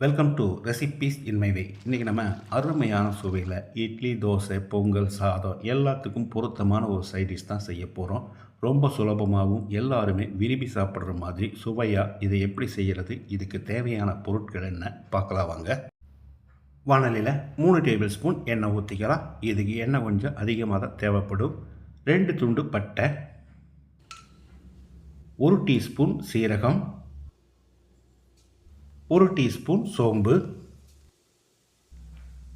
Welcome to recipes in my way இன்றைக்கி நம்ம அருமையான சுவையில் இட்லி தோசை பொங்கல் சாதம் எல்லாத்துக்கும் பொருத்தமான ஒரு சைடிஷ் தான் செய்ய போகிறோம் ரொம்ப சுலபமாகவும் எல்லாருமே விரும்பி சாப்பிட்ற மாதிரி சுவையாக இதை எப்படி செய்கிறது இதுக்கு தேவையான பொருட்கள் என்ன பார்க்கலாம் வாங்க. வானலியில் மூணு டேபிள் ஸ்பூன் எண்ணெய் ஊற்றிக்கலாம் இதுக்கு எண்ணெய் கொஞ்சம் அதிகமாக தான் தேவைப்படும். ரெண்டு துண்டு பட்டை ஒரு டீஸ்பூன் சீரகம் ஒரு டீஸ்பூன் சோம்பு.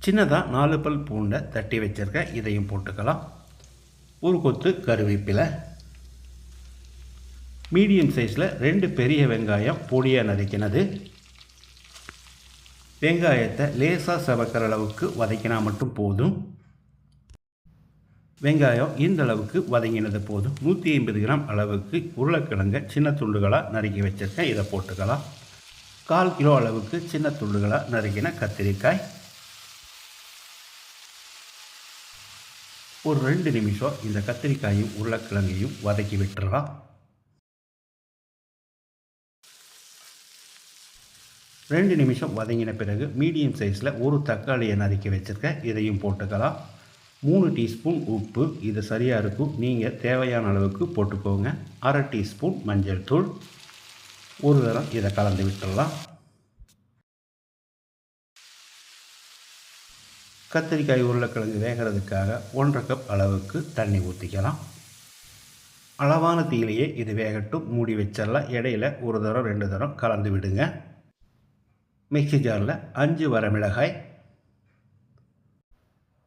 சின்னதாக நாலு பல் பூண்டை தட்டி வச்சுருக்கேன். இதையும் போட்டுக்கலாம். ஒரு கொத்து கருவேப்பிலை. மீடியம் சைஸில் ரெண்டு பெரிய வெங்காயம் பொடியாக நறுக்கினது. வெங்காயத்தை லேசாக செவக்கிற அளவுக்கு வதக்கினா மட்டும் போதும். வெங்காயம் இந்த அளவுக்கு வதங்கினது போதும். நூற்றி ஐம்பது கிராம் அளவுக்கு உருளைக்கிழங்க சின்ன துண்டுகளாக நறுக்கி வச்சுருக்கேன். இதை போட்டுக்கலாம். கால் கிலோ அளவுக்கு சின்ன துண்டுகளாக நறுக்கின கத்திரிக்காய். ஒரு ரெண்டு நிமிஷம் இந்த கத்திரிக்காயும் உருளைக்கிழங்கையும் வதக்கி விட்டுறலாம். ரெண்டு நிமிஷம் வதங்கின பிறகு மீடியம் சைஸில் ஒரு தக்காளியை நறுக்கி வச்சுருக்கேன். இதையும் போட்டுக்கலாம். மூணு டீஸ்பூன் உப்பு. இது சரியாக இருக்கும். நீங்கள் தேவையான அளவுக்கு போட்டுக்கோங்க. அரை டீஸ்பூன் மஞ்சள் தூள். ஒரு தரம் இதை கலந்து விட்டுடலாம். கத்திரிக்காய் உருளைக்கிழங்கு வேகிறதுக்காக ஒன்றரை கப் அளவுக்கு தண்ணி ஊற்றிக்கலாம் அளவான தீயிலேயே இது வேகட்டும். மூடி வச்சிடலாம். இடையில ஒரு தரம் ரெண்டு தரம் கலந்து விடுங்க. மிக்சி ஜாரில் அஞ்சு வரமிளகாய்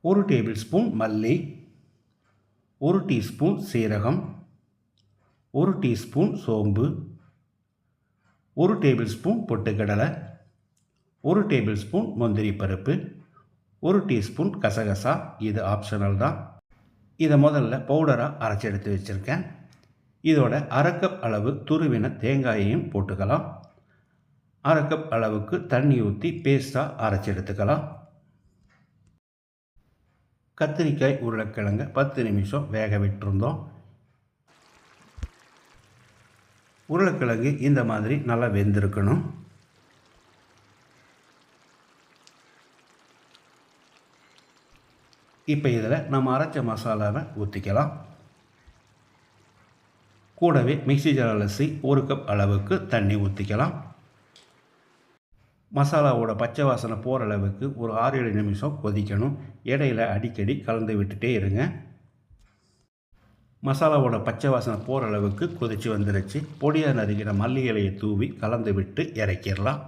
ஒரு டேபிள் ஸ்பூன் மல்லி ஒரு டீஸ்பூன் சீரகம் ஒரு டீஸ்பூன் சோம்பு ஒரு டேபிள் ஸ்பூன் பொட்டுக்கடலை ஒரு டேபிள் ஸ்பூன் முந்திரி பருப்பு ஒரு டீஸ்பூன் கசகசா. இது ஆப்ஷனல் தான். இதை முதல்ல பவுடராக அரைச்சி எடுத்து வச்சுருக்கேன். இதோட அரை கப் அளவு துருவின தேங்காயையும் போட்டுக்கலாம். அரை கப் அளவுக்கு தண்ணி ஊற்றி பேஸ்ட்டாக அரைச்சி எடுத்துக்கலாம். கத்திரிக்காய் உருளைக்கிழங்க பத்து நிமிஷம் வேக விட்டுருந்தோம். உருளைக்கிழங்கு இந்த மாதிரி நல்லா வெந்திருக்கணும். இப்போ இதில் நம்ம அரைச்ச மசாலாவை ஊற்றிக்கலாம் கூடவே மிக்சி ஜார் அலசி ஒரு கப் அளவுக்கு தண்ணி ஊற்றிக்கலாம் மசாலாவோட பச்சை வாசனை போகிற அளவுக்கு ஒரு ஆறு ஏழு நிமிஷம் கொதிக்கணும். இடையில அடிக்கடி கலந்து விட்டுட்டே இருங்க. மசாலாவோட பச்சை வாசனை போகிற அளவுக்கு கொதித்து வந்துருச்சு. பொடியாக நறுக்கிற மல்லி இலையை தூவி கலந்து விட்டு இறக்கிடலாம்.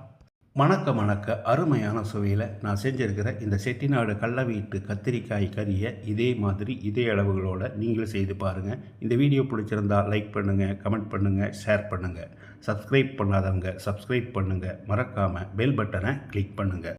மணக்க மணக்க அருமையான சுவையில் நான் செஞ்சுருக்கிற இந்த செட்டிநாடு கள்ள வீட்டு கத்திரிக்காய் கறியை இதே மாதிரி இதே அளவுகளோடு நீங்களும் செய்து பாருங்கள் இந்த வீடியோ பிடிச்சிருந்தா லைக் பண்ணுங்கள் கமெண்ட் பண்ணுங்கள் ஷேர் பண்ணுங்கள் சப்ஸ்கிரைப் பண்ணாதவங்க சப்ஸ்கிரைப் பண்ணுங்கள் மறக்காமல் பெல் பட்டனை கிளிக் பண்ணுங்கள்